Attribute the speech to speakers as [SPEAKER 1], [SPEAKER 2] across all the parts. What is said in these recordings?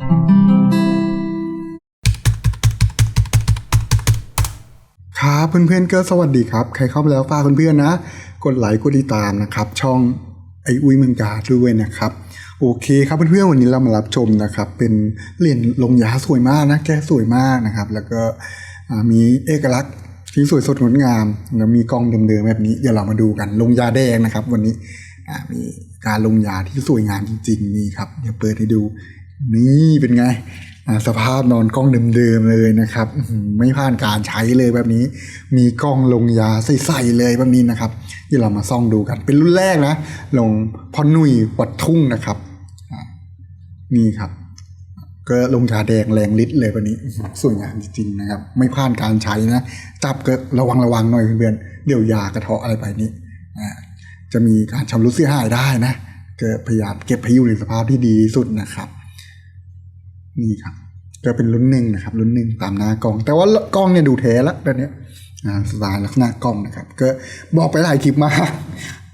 [SPEAKER 1] ครับเพื่อนๆก็สวัสดีครับ ใครเข้ามาแล้วฝากเพื่อนๆนะ กดไลค์กดติดตามนะครับ ช่องไออุ้ยเมืองกาด้วยนะครับ โอเคครับเพื่อนๆวันนี้เรามารับชมนะครับ เป็นเหรียญลงยาสวยมากนะแก้สวยมากนะครับ แล้วก็มีเอกลักษณ์ที่สวยสดงดงามแล้วมีกล้องเดิมๆแบบนี้เดี๋ยวเรามาดูกันลงยาแดงนะครับ วันนี้มีการลงยาที่สวยงามจริงๆนี่ครับเดี๋ยวเปิดให้ดู นี่เป็นไงสภาพนอนกล้องเดิมๆเลยนะครับ ไม่ผ่านการใช้เลยแบบนี้ มีกล้องลงยาใส่ๆเลยแบบนี้นะครับที่เรามาซ่องดูกัน เป็นรุ่นแรกนะ ลงพอนุ่ยวัดทุ่งนะครับนี่ครับ ก็ลงยาแดงแรงฤทธิ์เลยวันนี้สวยงามจริงๆนะครับ ไม่ผ่านการใช้นะ จับก็ระวังระวังหน่อยเพื่อนๆเดี๋ยวยากระเทาะอะไรไปนี้อ่จะมีการชำรุดเสียหายได้นะก็พยายามเก็บให้อยู่ในสภาพที่ดีที่สุดนะครับ นี่ครับก็เป็นรุ่นหนึ่งนะครับ รุ่นหนึ่งตามหน้ากล้อง แต่ว่ากล้องเนี่ยดูแท้แล้วแบบเนี้ยอ่าสไตล์ลักษณะกล้องนะครับ ก็บอกไปหลายคลิปมา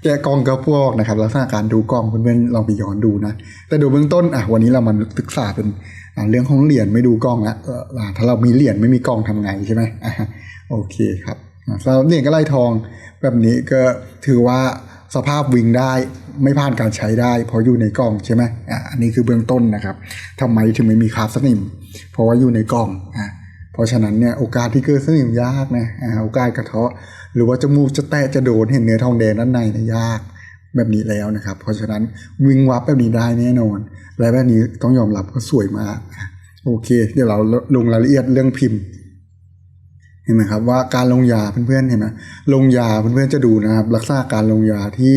[SPEAKER 1] แกกล้องก็พวกนะครับ ลักษณะการดูกล้องเพื่อนๆลองไปย้อนดูนะ แต่ดูเบื้องต้นอะวันนี้เรามาศึกษาเป็นเรื่องของเหรียญไม่ดูกล้องแล้วถ้าเรามีเหรียญไม่มีกล้องทำไงใช่ไหมโอเคครับอ่าสำหรับเหรียญก็ไล่ทองแบบนี้ก็ถือว่า สภาพวิ่งได้ไม่ผ่านการใช้ได้ เพราะอยู่ในกล้องใช่ไหมอะอันนี้คือเบื้องต้นนะครับทำไมถึงไม่มีคราบสนิม เพราะว่าอยู่ในกล่องอะเพราะฉะนั้นเนี่ยโอกาสที่เกิดสนิมยากนะอ่าโอกาสกระเทาะ หรือว่าจมูกจะแตะจะโดนเห็นเนื้อทองแดงด้านในเนยยากแบบนี้แล้วนะครับ เพราะฉะนั้นวิงวับแบบนี้ได้แน่นอน และแบบนี้ต้องยอมรับว่าสวยมากโอเค เดี๋ยวเราลงรายละเอียดเรื่องพิมพ์ เห็นไหมครับว่าการลงยาเพื่อนๆเห็นไหมลงยาเพื่อนๆจะดูนะครับ ลักษณะการลงยาที่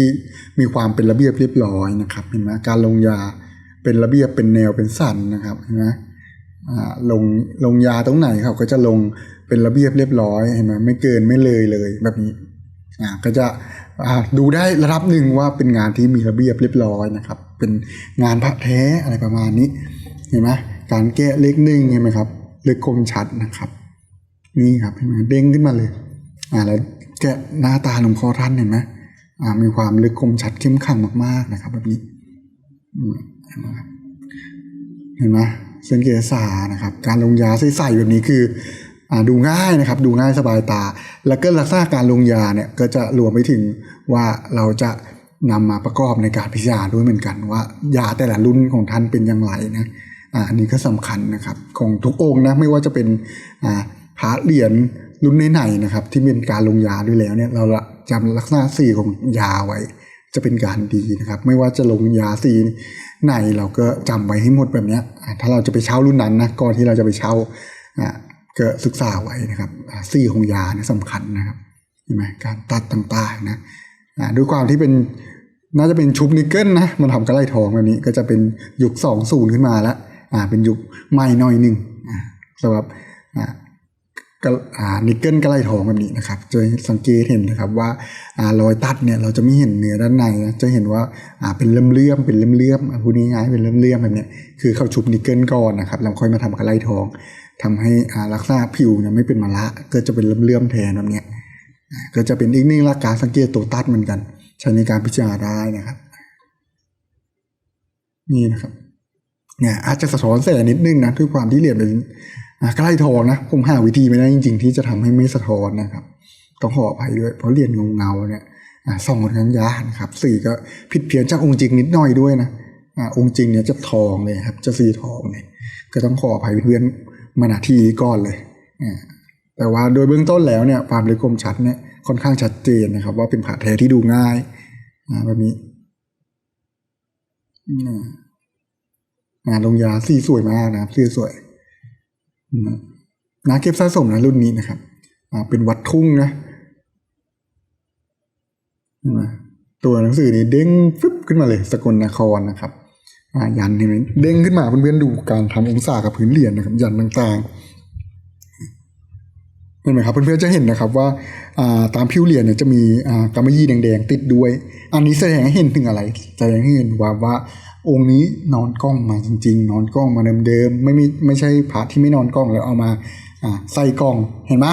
[SPEAKER 1] มีความเป็นระเบียบเรียบร้อยนะครับเห็นไหมการลงยาเป็นระเบียบเป็นแนวเป็นสันนะครับเห็นไหมลงลงยาตรงไหนครับก็จะลงเป็นระเบียบเรียบร้อยเห็นไหมไม่เกินไม่เลยเลยแบบนี้ก็จะดูได้ระดับหนึ่งว่าเป็นงานที่มีระเบียบเรียบร้อยนะครับ เป็นงานพระแท้อะไรประมาณนี้เห็นไหมการแกะเล็กหนึ่งเห็นไหมครับเล็กคมชัดนะครับ นี่ครับเห็นไหมเด้งขึ้นมาเลย อ่าแล้วแกะหน้าตาหลวงพ่อท่านเห็นไหมอ่ามีความลึกคมชัดเข้มขังมากๆนะครับ แบบนี้เห็นไหมครับเห็นไหมเส้นเกษานะครับ การลงยาใส่ๆแบบนี้คืออ่าดูง่ายนะครับ ดูง่ายสบายตา แล้วก็ลักษณะการลงยาเนี่ยก็จะรวมไปถึงว่าเราจะนำมาประกอบในการพิจารณาด้วยเหมือนกัน ว่ายาแต่ละรุ่นของท่านเป็นอย่างไรนะอ่าอันนี้ก็สำคัญนะครับ ของทุกองค์นะไม่ว่าจะเป็นอ่า พระเหรียญรุ่นไหนๆนะครับ ที่เป็นการลงยาด้วยแล้วเนี่ยเราจำลักษณะสีของยาไว้ จะเป็นการดีนะครับ ไม่ว่าจะลงยาสีไหนเราก็จำไว้ให้หมดแบบนี้ถ้าเราจะไปเช่ารุ่นนั้นนะก่อนที่เราจะไปเช่าก็ศึกษาไว้นะครับสีของยาเนี่ยสำคัญนะครับเห็นไหมการตัดต่างๆนะด้วยความที่เป็นน่าจะเป็นชุบนิกเกิลนะมันทำกระไลทองแบบนี้ก็จะเป็นยุคสองศูนย์ขึ้นมาแล้วอ่าเป็นยุคใหม่หน่อยหนึ่งอ่าสำหรับอ่า นิกเกิลกระไลทองแบบนี้นะครับจะสังเกตเห็นนะครับว่าอรอยตัดเนี่ยเราจะไม่เห็นเนื้อด้านในนะจะเห็นว่าเป็นเลื่อมๆเป็นเลื่อมๆอะพูดง่ายๆเป็นเลื่อมๆแบบนี้คือเขาชุบนิกเกิลก่อนนะครับแล้วค่อยมาทำกระไลทองทำให้ลักษณะผิวเนี่ยไม่เป็นมะละก็จะเป็นเลื่อมๆแทนแบบนี้ก็จะเป็นอีกหนึ่งหลักการสังเกตตัวตัดเหมือนกัน ใช้ในการพิจารณาได้นะครับ นี่นะครับเนี่ยอาจจะสะท้อนแสงนิดนึงนะด้วยความที่เหรียญเป็น ใกล้ทองนะผมหาวิธีไม่ได้จริง ๆ ที่จะทำให้ไม่สะท้อนนะครับต้องขออภัยด้วย เพราะเรียญเงาๆเนี่ยส่องค่อนข้างยากนะครับสีก็ผิดเพี้ยนจากองค์จริงนิดหน่อยด้วยนะองค์จริงเนี่ยจะทองเลยครับ จะสีทองเลยก็ต้องขออภัยเพื่อนมาณที่นี้ก่อนเลยแต่ว่าโดยเบื้องต้นแล้วเนี่ยความลึกคมชัดเนี่ยค่อนข้างชัดเจนนะครับ ว่าเป็นผ่าแท้ที่ดูง่ายแบบนี้งานลงยาสีสวยมากนะครับสีสวย นะนาเก็บสะสมนะรุ่นนี้นะครับเป็นวัดทุ่งนะตัวหนังสือนี่เด้งฟึบขึ้นมาเลยสกลนครนะครับยันเห็นไหมเด้งขึ้นมาเพื่อนๆดูการทำองศากับพื้นเหรียญนะครับยันต่างๆเห็นไหมครับเพื่อนๆจะเห็นนะครับว่าตามผิวเหรียญเนี่ยจะมีอ่ากำมะยี่แดงๆติดด้วย อันนี้แสดงให้เห็นถึงอะไรแสดงให้เห็นว่าว่า องค์นี้นอนกล้องมาจริง ๆ นอนกล้องมาเดิมๆไม่มีไม่ใช่พระที่ไม่นอนกล้องแล้วเอามาใส่กล้องเห็นไหม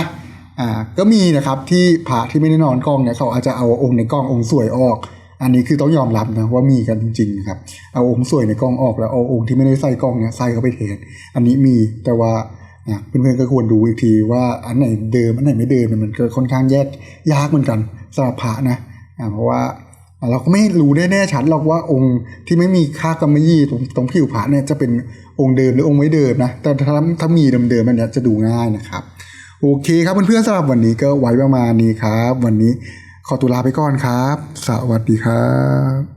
[SPEAKER 1] อ่าก็มีนะครับที่พระที่ไม่ได้นอนกล้องเนี่ยเขาอาจจะเอาองค์ในกล้ององค์สวยออก อันนี้คือต้องยอมรับนะว่ามีกันจริงๆครับเอาองค์สวยในกล้องออกแล้วเอาองค์ที่ไม่ได้ใส่กล้องเนี่ยใส่เข้าไปแทนอันนี้มีแต่ว่าเพื่อนๆก็ควรดูอีกทีว่าอันไหนเดิมอันไหนไม่เดิมเนี่ยมันก็ค่อนข้างแยกยากเหมือนกันสำหรับพระนะเพราะว่า เราก็ไม่รู้ได้แน่ชัดหรอกว่าองค์ที่ไม่มีค่ากำมะยี่ตรงตรงผิวผ้าเนี่ยจะเป็นองค์เดิมหรือองค์ไม่เดิมนะ แต่ถ้าถ้ามีเดิมๆมันเนี้ยจะดูง่ายนะครับ โอเคครับเพื่อนๆสำหรับวันนี้ก็ไว้ประมาณนี้ครับ วันนี้ขอตัวลาไปก่อนครับ สวัสดีครับ